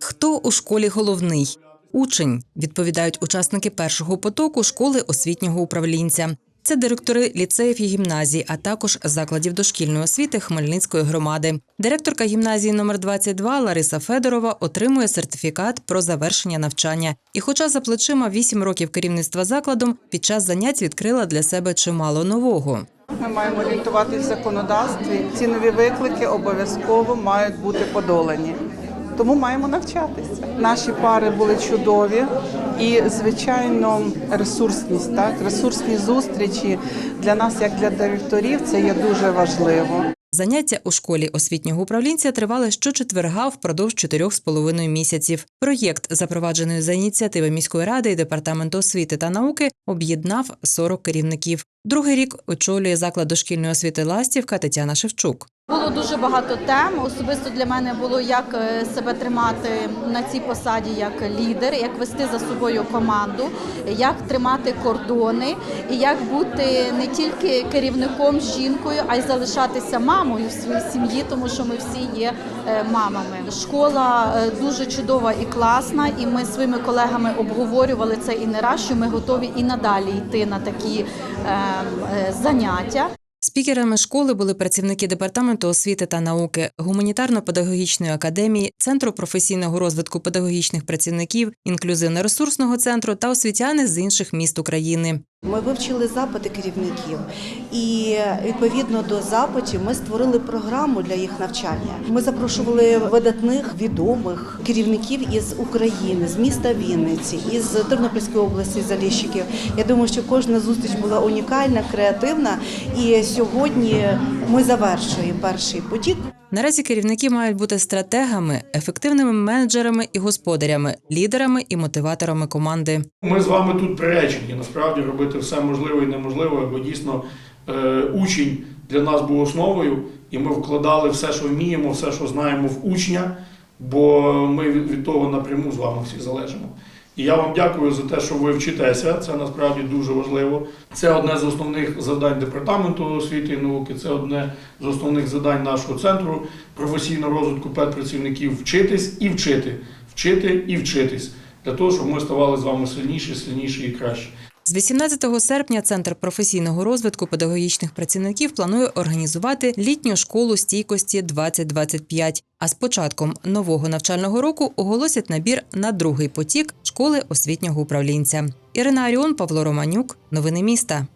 Хто у школі головний? Учень, відповідають учасники першого потоку школи освітнього управлінця. Це директори ліцеїв і гімназій, а також закладів дошкільної освіти Хмельницької громади. Директорка гімназії номер 22 Лариса Федорова отримує сертифікат про завершення навчання. І, хоча за плечима 8 років керівництва закладом, під час занять відкрила для себе чимало нового. Ми маємо орієнтуватись в законодавстві. Ці нові виклики обов'язково мають бути подолані. Тому маємо навчатися. Наші пари були чудові і, звичайно, ресурсність, так, ресурсні зустрічі для нас, як для директорів, це є дуже важливо. Заняття у школі освітнього управлінця тривали щочетверга впродовж чотирьох з половиною місяців. Проєкт, запроваджений за ініціативи міської ради і департаменту освіти та науки, об'єднав 40 керівників. Другий рік очолює заклад дошкільної освіти Ластівка Тетяна Шевчук. Було дуже багато тем. Особисто для мене було як е, себе тримати на цій посаді як лідер, як вести за собою команду, як тримати кордони і як бути не тільки керівником жінкою, а й залишатися мамою в своїй сім'ї, тому що ми всі є е, мамами. Школа е, дуже чудова і класна, і ми своїми колегами обговорювали це і не раз, що ми готові і надалі йти на такі е, е, заняття. Спікерами школи були працівники департаменту освіти та науки, гуманітарно-педагогічної академії, центру професійного розвитку педагогічних працівників, інклюзивно-ресурсного центру та освітяни з інших міст України. Ми вивчили запити керівників, і відповідно до запитів ми створили програму для їх навчання. Ми запрошували видатних відомих керівників із України, з міста Вінниці, із Тернопільської області Заліщиків. Я думаю, що кожна зустріч була унікальна, креативна. І сьогодні ми завершуємо перший потік. Наразі керівники мають бути стратегами, ефективними менеджерами і господарями, лідерами і мотиваторами команди. Ми з вами тут приречені насправді робити все можливе і неможливе, бо дійсно е, учень для нас був основою, і ми вкладали все, що вміємо, все, що знаємо в учня, бо ми від від того напряму з вами всі залежимо. І я вам дякую за те, що ви вчитеся. Це насправді дуже важливо. Це одне з основних завдань департаменту освіти і науки. Це одне з основних завдань нашого центру професійного розвитку педпрацівників вчитись і вчити, вчити і вчитись для того, щоб ми ставали з вами сильніші, сильніші і кращі. З 18 серпня Центр професійного розвитку педагогічних працівників планує організувати літню школу стійкості 2025. А з початком нового навчального року оголосять набір на другий потік школи освітнього управлінця. Ірина Аріон, Павло Романюк. Новини міста.